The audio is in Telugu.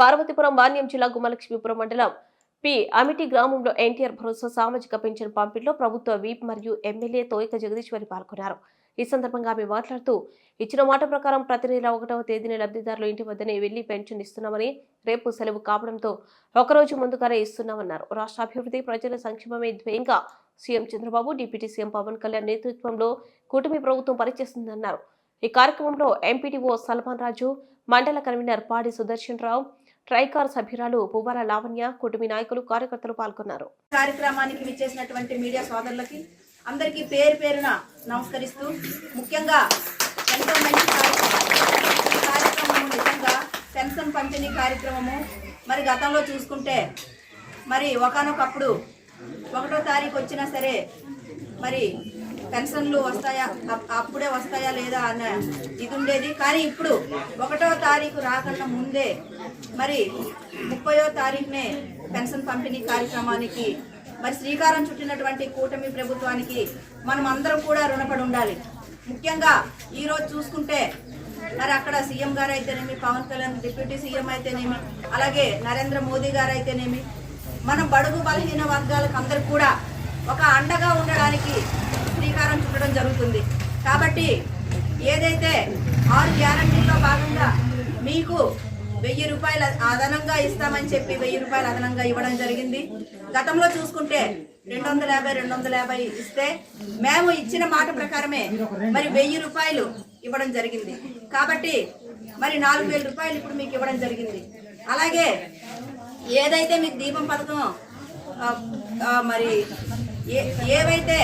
పార్వతీపురం మాన్యం జిల్లా గుమ్మలక్ష్మీపురం మండలం పి అమిటి గ్రామంలో ఎన్టీఆర్ భరోసా సామాజిక పెన్షన్ పంపిణీలో ప్రభుత్వ వీప్ మరియు ఎమ్మెల్యే తోయిక జగదీశ్వరి పాల్గొన్నారు. ఈ సందర్భంగా ఆమె మాట్లాడుతూ ఇచ్చిన మాట ప్రకారం ప్రతి నెల ఒకటవ తేదీన లబ్ధిదారులు ఇంటి వద్దనే వెళ్ళి పెన్షన్ ఇస్తున్నామని రేపు సెలవు కావడంతో ఒకరోజు ముందుగానే ఇస్తున్నామన్నారు. రాష్ట్ర అభివృద్ధి ప్రజల సంక్షేమమే ధ్యేయంగా CM Chandrababu deputy CM Pawan Kalyan నేతృత్వంలో కూటమి ప్రభుత్వం పనిచేస్తుందన్నారు. ఈ కార్యక్రమంలో ఎంపీటీఓ సల్మాన్ రాజు మండల కన్వీనర్ పాడి సుదర్శన్ రావు ట్రైకార్ సభ్యురాలు పువ్వాల లావణ్య కుటుంబ నాయకులు కార్యకర్తలు పాల్గొన్నారు. కార్యక్రమానికి విచ్చేసినటువంటి మీడియా సోదరులకి అందరికీ పేరు పేరున నమస్కరిస్తూ ముఖ్యంగా ఎంతో మంచి కార్యక్రమం కార్యక్రమము నిజంగా పెన్షన్ పంపిణీ కార్యక్రమము మరి గతంలో చూసుకుంటే మరి ఒకనొకప్పుడు ఒకటో తారీఖు వచ్చినా సరే మరి పెన్షన్లు వస్తాయా అప్- అప్పుడే వస్తాయా లేదా అన్న ఇది ఉండేది. కానీ ఇప్పుడు ఒకటో తారీఖు రాకుండా ముందే మరి ముప్పయో తారీఖునే పెన్షన్ పంపిణీ కార్యక్రమానికి మరి శ్రీకారం చుట్టినటువంటి కూటమి ప్రభుత్వానికి మనం అందరం కూడా రుణపడి ఉండాలి. ముఖ్యంగా ఈరోజు చూసుకుంటే మరి అక్కడ సీఎం గారు అయితేనేమి పవన్ కళ్యాణ్ డిప్యూటీ సీఎం అయితేనేమి అలాగే నరేంద్ర మోదీ గారు అయితేనేమి మనం బడుగు బలహీన వర్గాలకు అందరు కూడా ఒక అండగా ఉండడానికి శ్రీకారం చుట్టడం జరుగుతుంది. కాబట్టి ఏదైతే ఆరు గ్యారంటీల్లో భాగంగా మీకు వెయ్యి రూపాయలు అదనంగా ఇస్తామని చెప్పి వెయ్యి రూపాయలు అదనంగా ఇవ్వడం జరిగింది. గతంలో చూసుకుంటే రెండు వందల యాభై రెండు వందల యాభై ఇస్తే మేము ఇచ్చిన మాట ప్రకారమే మరి వెయ్యి రూపాయలు ఇవ్వడం జరిగింది. కాబట్టి మరి నాలుగు వేల రూపాయలు ఇప్పుడు మీకు ఇవ్వడం జరిగింది. అలాగే ఏదైతే మీకు దీపం పథకం మరి ఏ ఏవైతే